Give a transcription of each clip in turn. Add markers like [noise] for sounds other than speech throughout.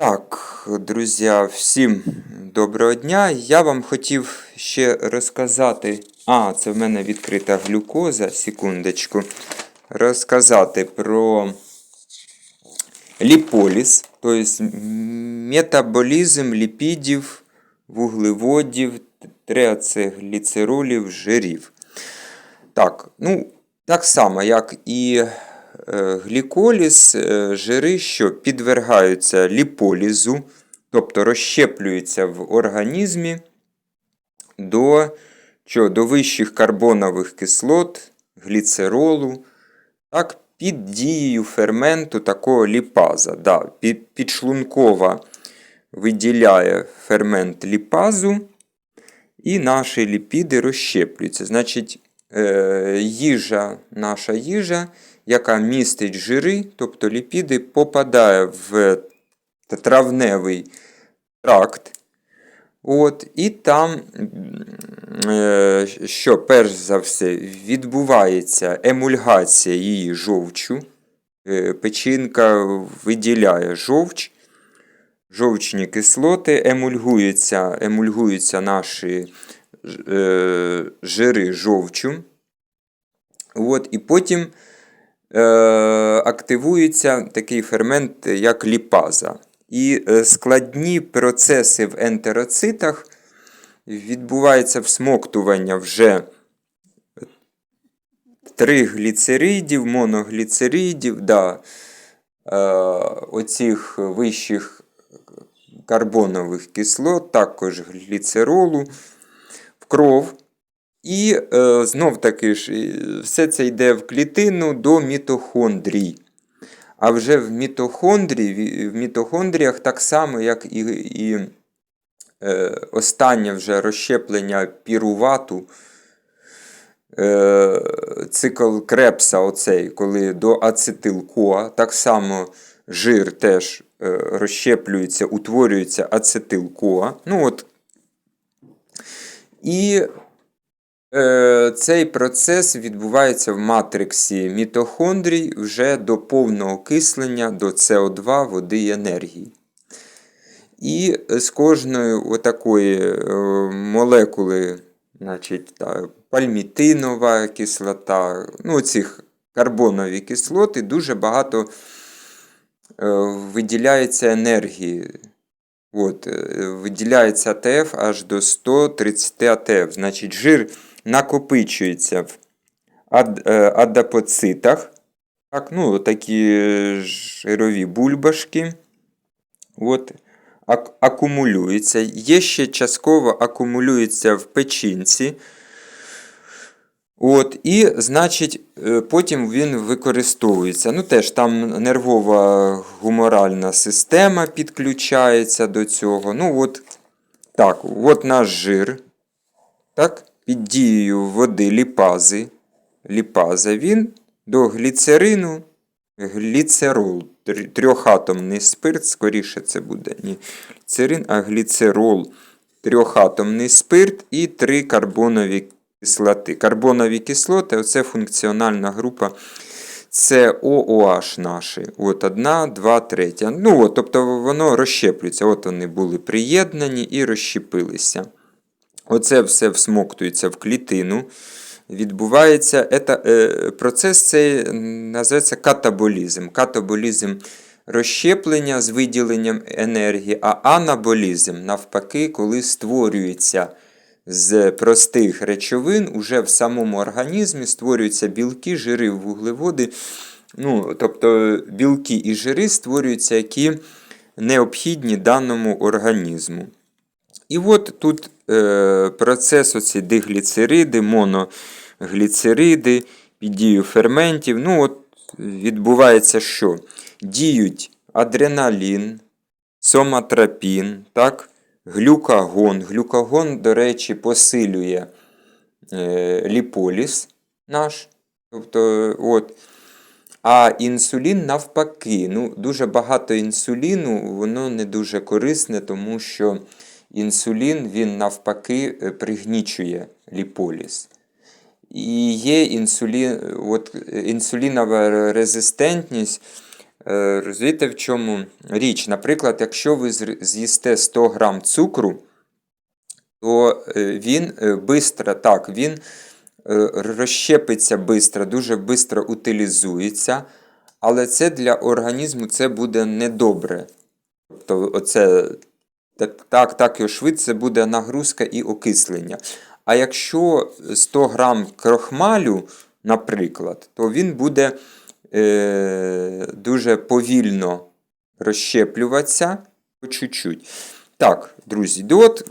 Так, друзі, всім доброго дня. Я вам хотів ще розказати. А, це в мене відкрита глюкоза, секундочку. Розказати про ліполіз, тобто метаболізм ліпідів, вуглеводів, триацегліцеролів, жирів. Так, ну, так само, як і гліколіз, е, жири, що підвергаються ліполізу, тобто розщеплюються в організмі до, що, до вищих карбонових кислот, гліцеролу, так, під дією ферменту такого ліпаза. Да, підшлункова виділяє фермент ліпазу, і наші ліпіди розщеплюються. Значить, е, їжа, наша їжа, яка містить жири, тобто ліпіди, попадає в травневий тракт. От, І там, е, що перш за все, відбувається емульгація її жовчу. Е, Печінка виділяє жовч, жовчні кислоти, емульгуються, емульгуються наші е, жири жовчу. От, І потім активується такий фермент, як ліпаза. І е, складні процеси в ентероцитах відбувається всмоктування вже тригліцеридів, моногліцеридів, да, е, оцих вищих карбонових кислот, також гліцеролу в кров. І е, знов таки ж, все це йде в клітину до мітохондрій. А вже в мітохондрії, в мітохондріях так само, як і і е, останнє вже розщеплення пірувату, е, цикл крепса, оцей, коли до ацетилкоа, так само жир теж е, розщеплюється, утворюється ацетилкоа. Ну от, І цей процес відбувається в матриксі мітохондрій вже до повного окислення до СО2 води і енергії. І з кожної отакої е, молекули, значить, та, пальмітинова кислота, ну, цих карбонові кислоти, дуже багато е, виділяється енергії. От, Виділяється АТФ аж до 130 АТФ. Значить, жир накопичується в е, адапоцитах. Так, ну, Такі жирові бульбашки. От, ак, акумулюється. Є ще частково акумулюється в печінці. От, І, значить, е, потім він використовується. Ну, теж Там нервова гуморальна система підключається до цього. Ну, от, так, от наш жир. Так? Під дією води ліпази, ліпаза, він до гліцерину, гліцерол, трьохатомний спирт, скоріше це буде не гліцерин, а гліцерол, трьохатомний спирт і три карбонові кислоти. Карбонові кислоти оце функціональна група. Це ООH наші. От одна, два, третя. Ну, от, Тобто воно розщеплюється. От вони були приєднані і розщепилися. Оце все всмоктується в клітину. Відбувається ета, е, процес цей називається катаболізм. Катаболізм розщеплення з виділенням енергії, а анаболізм, навпаки, коли створюється з простих речовин, уже в самому організмі створюються білки, жири, вуглеводи. Ну, Тобто білки і жири створюються, які необхідні даному організму. І от тут е, процес оці дигліцериди, моногліцериди, під дією ферментів. Ну от Відбувається що? Діють адреналін, соматропін, так? глюкагон. Глюкагон, до речі, посилює е, ліполіс наш. Тобто, от. А інсулін навпаки. ну Дуже багато інсуліну, воно не дуже корисне, тому що інсулін він навпаки е, пригнічує ліполіз. І є інсулін, от, інсулінова резистентність Е, Розумієте, в чому річ? Наприклад, якщо ви з'їсте 100 грам цукру, то е, він е, бистро, так, він е, розщепиться бистро, дуже бистро утилізується, але це для організму це буде недобре. Тобто, оце так, так, так швидше буде нагрузка і окислення. А якщо 100 грам крохмалю, наприклад, то він буде е, дуже повільно розщеплюватися по чуть-чуть. Так, друзі, от,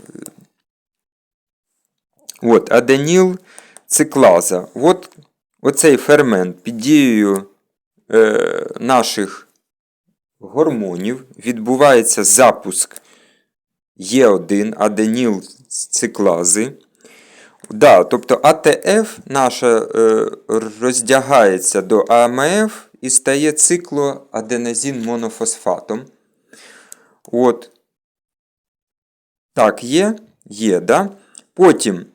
от аденіл циклаза. От оцей фермент під дією е, наших гормонів відбувається запуск Є1 аденіл циклази. Да, тобто АТФ наша е, роздягається до АМФ і стає циклоаденозин монофосфатом. От. Так, є? Є, да? Потім,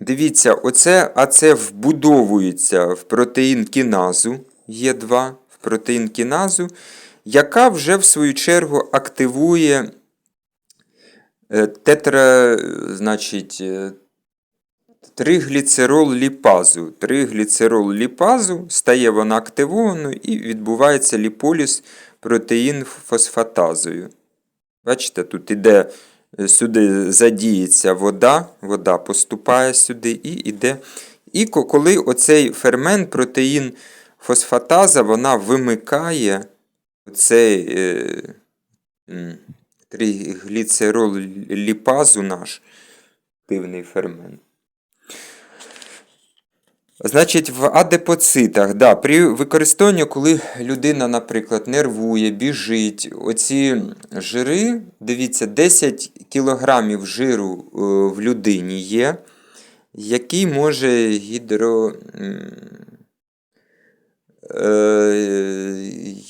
дивіться, оце АЦ вбудовується в протеїн кіназу Є2, в протеїн кіназу, яка вже в свою чергу активує тетра, значить, е, тригліцерол ліпазу. Тригліцерол ліпазу стає вона активованою і відбувається ліполіз протеїн фосфатазою. Бачите, тут іде е, сюди задіється вода, вода поступає сюди і йде. І коли оцей фермент, протеїн фосфатаза, вона вимикає цей е, тригліцерол ліпазу наш активний фермент. Значить, в адепоцитах, да, при використанні, коли людина, наприклад, нервує, біжить, оці жири, дивіться, 10 кілограмів жиру е, в людині є, який може гідро, е,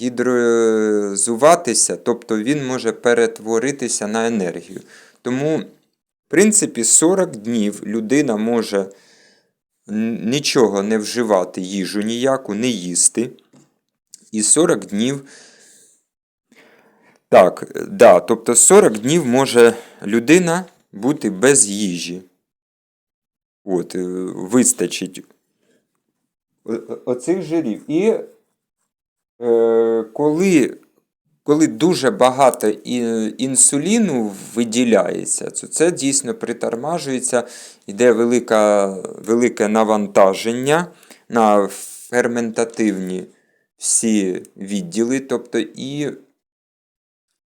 гідрозуватися, тобто він може перетворитися на енергію. Тому, в принципі, 40 днів людина може нічого не вживати, їжу ніяку, не їсти. І 40 днів. Так, да, тобто 40 днів може людина бути без їжі. От, е, вистачить оцих жирів. І коли, коли дуже багато інсуліну виділяється, то це дійсно притормажується, йде велика, велике навантаження на ферментативні всі відділи. Тобто і,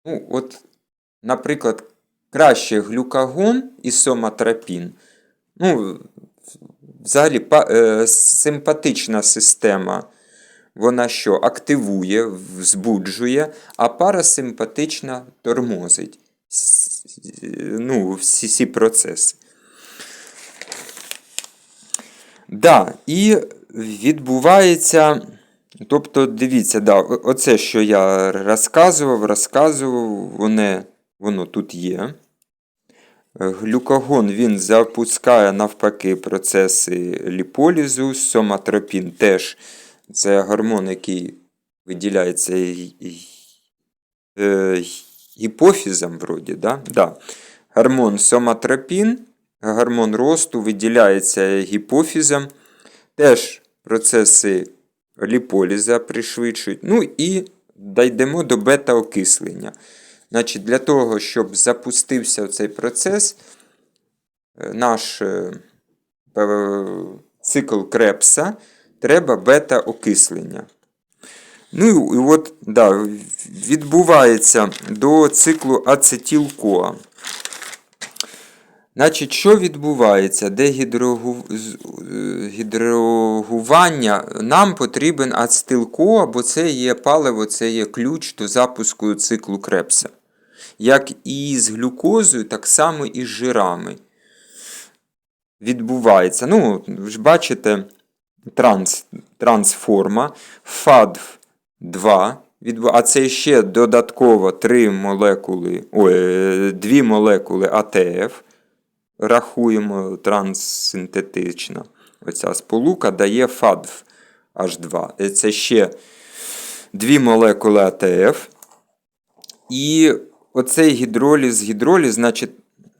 ну, от, наприклад, краще глюкагон і соматропін. Ну, взагалі е, симпатична система. Вона що активує, взбуджує, а парасимпатична тормозить. Ну, всі ці процеси. Да, і відбувається. Тобто, дивіться, да, оце, що я розказував, розказував, воно, воно тут є. Глюкагон він запускає навпаки процеси ліполізу, соматропін теж це гормон, який виділяється е, гіпофізом, вроді, да? Да. Гормон соматропін, гормон росту виділяється гіпофізом. Теж процеси ліполіза пришвидшують. Ну і дійдемо до бета-окислення. Значить, для того, щоб запустився цей процес, е, наш е, цикл Крепса, треба бета-окислення. Ну і от, да, відбувається до циклу ацетилкоа. Значить, що відбувається? Де е, гідрогування? Нам потрібен ацетилкоа, бо це є паливо, це є ключ до запуску циклу Крепса. Як і з глюкозою, так само і з жирами. Відбувається. Ну, ви ж бачите, транс, трансформа, ФАД2, а це ще додатково 3 молекули, ой, 2 молекули АТФ. Рахуємо транссинтетично. Оця сполука дає ФАДВ H2. Е, Це ще дві молекули АТФ. І оцей гідроліз, гідроліз, значить,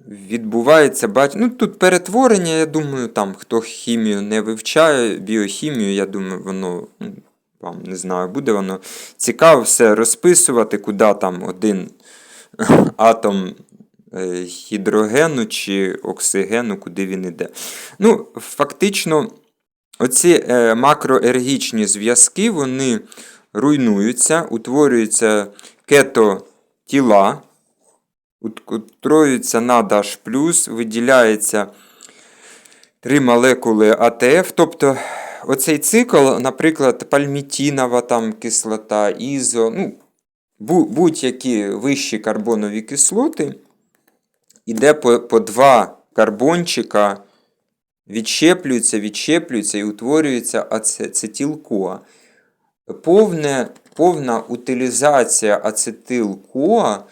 відбувається, бач... ну тут перетворення, я думаю, там хто хімію не вивчає, біохімію, я думаю, воно ну, вам не знаю, буде воно цікаво все розписувати, куди там один [laughs] атом е, гідрогену чи оксигену, куди він іде. Ну, фактично, оці е, макроергічні зв'язки, вони руйнуються, утворюються кетотіла, утворюються на H+, виділяється три молекули АТФ. Тобто оцей цикл, наприклад, пальмітінова там кислота, ізо, ну, будь-які вищі карбонові кислоти, іде по, по два карбончика, відщеплюються, відщеплюються і утворюється аце- ацетил-КоА. Повна утилізація ацетил-КоА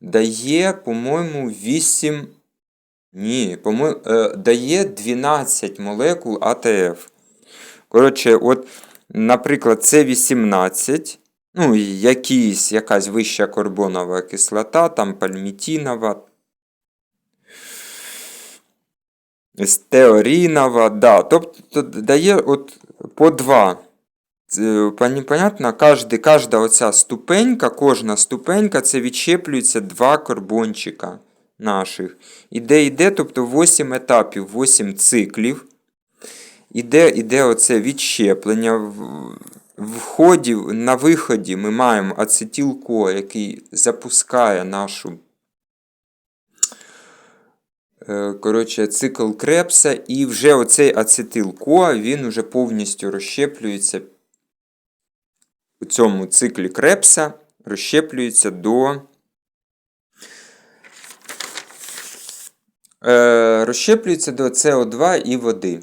дає, по-моєму, 8. Ні, по-моєму, е, дає 12 молекул АТФ. Коротше, от, наприклад, це 18. Ну, якісь, якась вища карбонова кислота, там пальмітінова. Стеорінова, да. Тобто дає от по 2 Понятно, кожди, кожна оця ступенька, кожна ступенька це відщеплюється два карбончика наших. Іде, іде, тобто 8 етапів, 8 циклів. Іде, іде оце відщеплення. В- ході, на виході ми маємо ацетил-ко, який запускає нашу е, коротше, цикл Крепса, і вже оцей ацетил-ко, він вже повністю розщеплюється цьому циклі Крепса, розщеплюється до е, розщеплюється до СО2 і води.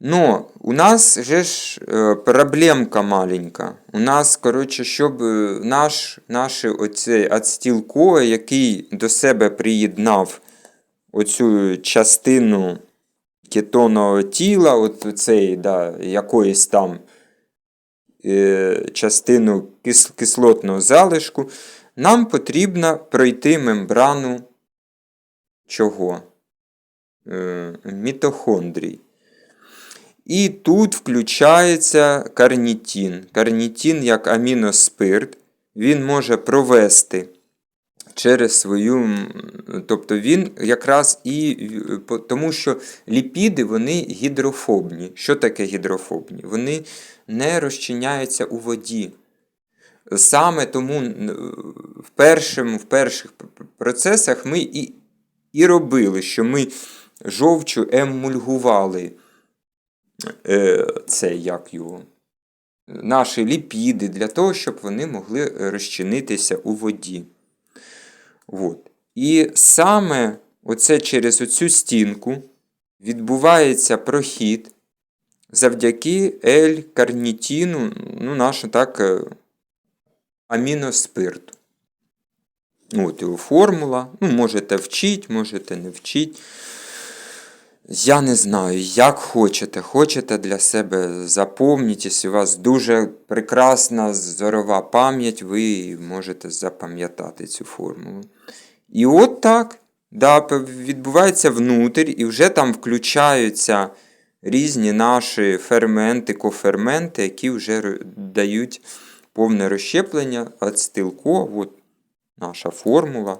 Но у нас же ж е, проблемка маленька. У нас, коротше, щоб е, наш, наш оцей ацетил ко який до себе приєднав оцю частину кетонового тіла, от цей, да, якоїсь там частину кислотного залишку, нам потрібно пройти мембрану чого? Е, мітохондрій. І тут включається карнітін. Карнітін як аміноспирт, він може провести через свою. Тобто він якраз і. е, Тому що ліпіди вони гідрофобні. Що таке гідрофобні? Вони не розчиняються у воді. Саме тому в, першому, в перших процесах ми і, і робили, що ми жовчу емульгували е, це як його, наші ліпіди для того, щоб вони могли розчинитися у воді. От. І саме оце через оцю стінку відбувається прохід завдяки L-карнітіну, ну, нашу так, е, аміноспирту. От його формула. Ну, можете вчити, можете не вчити. Я не знаю, як хочете. Хочете для себе запомніть, у вас дуже прекрасна зорова пам'ять, ви можете запам'ятати цю формулу. І от так да, відбувається внутрі, і вже там включаються різні наші ферменти, коферменти, які вже дають повне розщеплення ацетилко. От наша формула.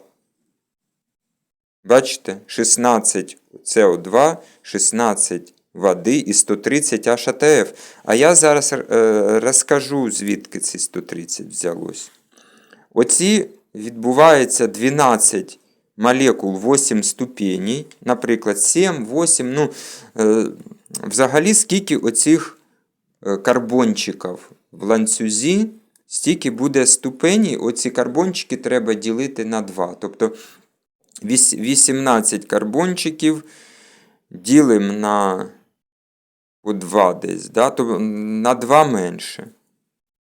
Бачите, 16 СО2, 16 води і 130 HATF. А я зараз е, розкажу, звідки ці 130 взялось. Оці відбувається 12 молекул 8 ступеней, наприклад, 7, 8. Ну, е, взагалі, скільки оцих е, карбончиків в ланцюзі, стільки буде ступеней, оці карбончики треба ділити на 2. Тобто 18 карбончиків ділимо на по 2 десь, да? тобто на 2 менше.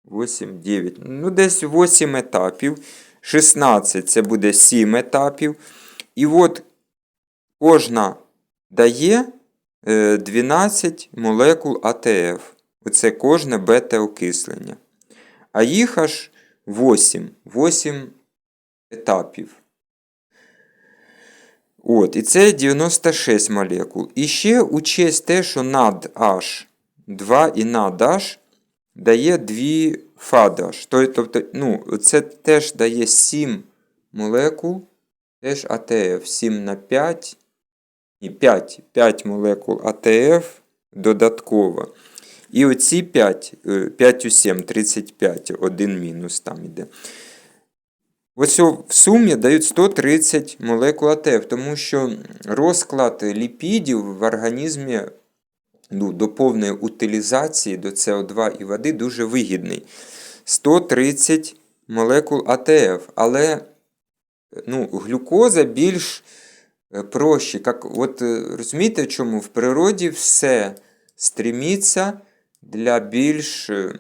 8, 9. Ну, десь 8 етапів. 16 це буде 7 етапів. І от кожна дає е, 12 молекул АТФ. Оце кожне бета-окислення. А їх аж 8. 8 етапів. От, і це 96 молекул. І ще учесть те, що над H2 і над H дає 2 фадаш. Тобто, ну, це теж дає 7 молекул, теж АТФ. 7 на 5. Ні, 5, 5 молекул АТФ додатково. І оці 5, 5 у 7, 35, один мінус там іде. Ось в сумі дають 130 молекул АТФ, тому що розклад ліпідів в організмі ну, до повної утилізації до СО2 і води дуже вигідний. 130 молекул АТФ, але ну, глюкоза більш е, проще. Як, от, е, розумієте, чому в природі все стріміться для більш, е,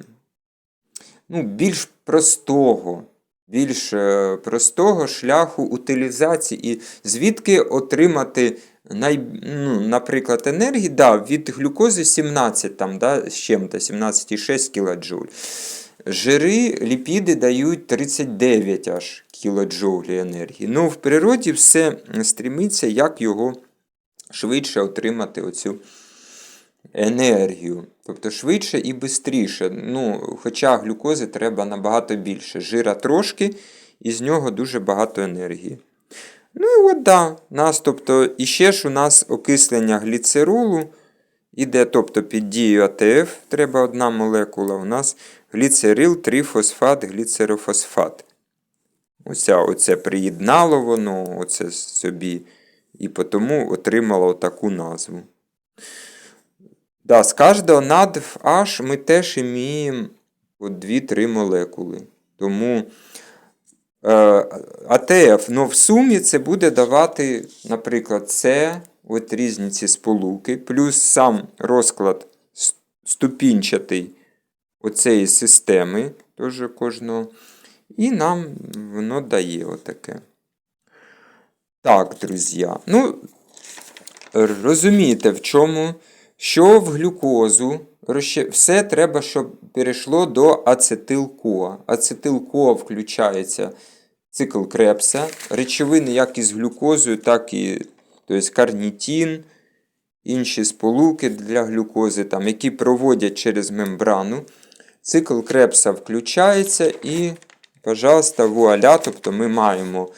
ну, більш простого. Більш е, простого шляху утилізації, і звідки отримати, най, ну, наприклад, енергії, да, від глюкози 17 там, да, з чим-то, 17,6 кДж. Жири, ліпіди дають 39 аж кілоджоулі енергії. Ну, в природі все стрімиться, як його швидше отримати оцю енергію. Тобто швидше і швидше. Ну, хоча глюкози треба набагато більше. Жира трошки, і з нього дуже багато енергії. Ну і от да, нас, тобто, і ще ж у нас окислення гліцеролу іде, тобто під дією АТФ треба одна молекула. У нас гліцерил, трифосфат, гліцерофосфат. Оця, оце приєднало воно, оце собі, і тому отримало таку назву. Да, з кожного над H ми теж іміємо 2-3 молекули. Тому е, АТФ, ну в сумі це буде давати, наприклад, С, от різні ці сполуки, плюс сам розклад ступінчатий оцеї системи, теж кожного. І нам воно дає отаке. Так, друзі. Ну, розумієте, в чому, що в глюкозу все треба, щоб перейшло до ацетил-КОА. Ацетил-КОА включається цикл Крепса, речовини як із глюкозою, так і тобто, карнітін, інші сполуки для глюкози, там, які проводять через мембрану. Цикл Крепса включається і, пожалуйста, вуаля, тобто ми маємо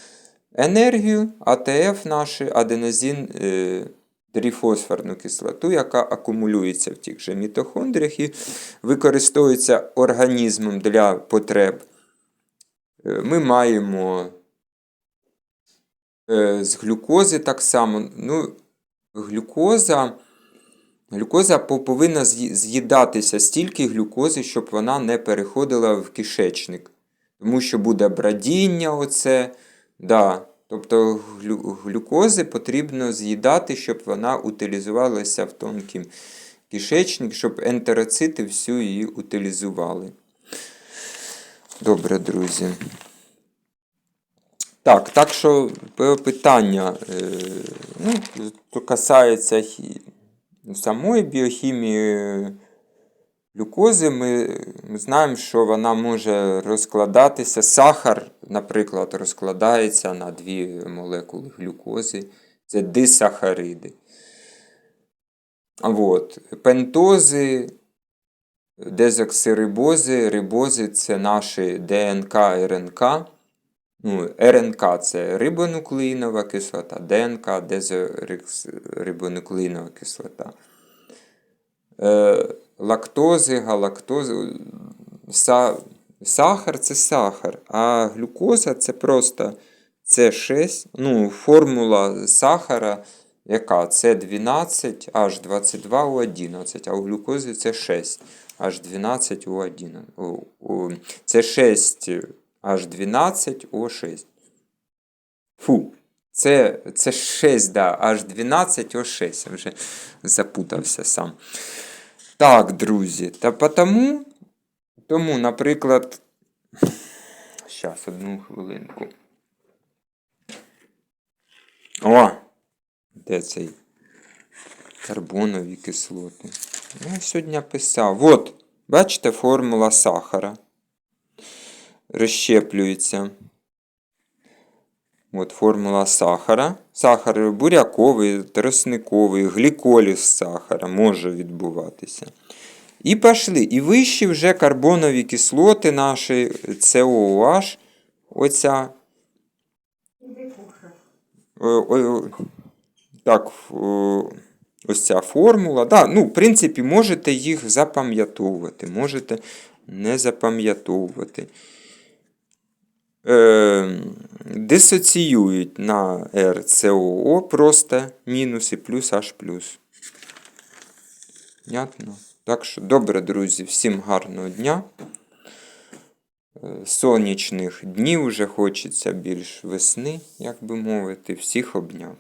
енергію, АТФ наш, аденозин, е, трифосфорну кислоту, яка акумулюється в тих же мітохондріях і використовується організмом для потреб. Е, Ми маємо е, з глюкози так само. Ну, глюкоза, глюкоза повинна з'їдатися стільки глюкози, щоб вона не переходила в кишечник. Тому що буде бродіння оце. Да. Тобто глюкози потрібно з'їдати, щоб вона утилізувалася в тонкий кишечник, щоб ентероцити всю її утилізували. Добре, друзі. Так, так що питання, е, ну, то касається самої біохімії глюкози, ми, знаємо, що вона може розкладатися. Сахар, наприклад, розкладається на дві молекули глюкози. Це дисахариди. От. Пентози, дезоксирибози, рибози це наші ДНК, РНК. Ну, РНК це рибонуклеїнова кислота, ДНК дезорибонуклеїнова кислота. Е, лактози, галактози. Са, сахар це сахар, а глюкоза це просто С6. Ну, формула сахара, яка? С12, H22O11, а у глюкози це 6, H12O11. О, о, Це 6 H12O6. Фу. Це, це 6, да, H12O6. Я вже запутався сам. Так, друзі. Та потому, тому, наприклад. [laughs] Щас, одну хвилинку. О! Де цей? Карбонові кислоти. Я сьогодні писав. От. Бачите, формула сахара. Розщеплюється. От формула сахара. Сахар буряковий, тросниковий, гліколіз сахара може відбуватися. І пішли. І вищі вже карбонові кислоти наші COOH. Оця. О- Так, ось ця формула. Да, ну, в принципі, можете їх запам'ятовувати, можете не запам'ятовувати. Е, дисоціюють на РЦОО просто мінус і плюс H. Понятно? Так що, добре, друзі, всім гарного дня. Е, Сонячних днів вже хочеться більш весни, як би мовити, всіх обняв.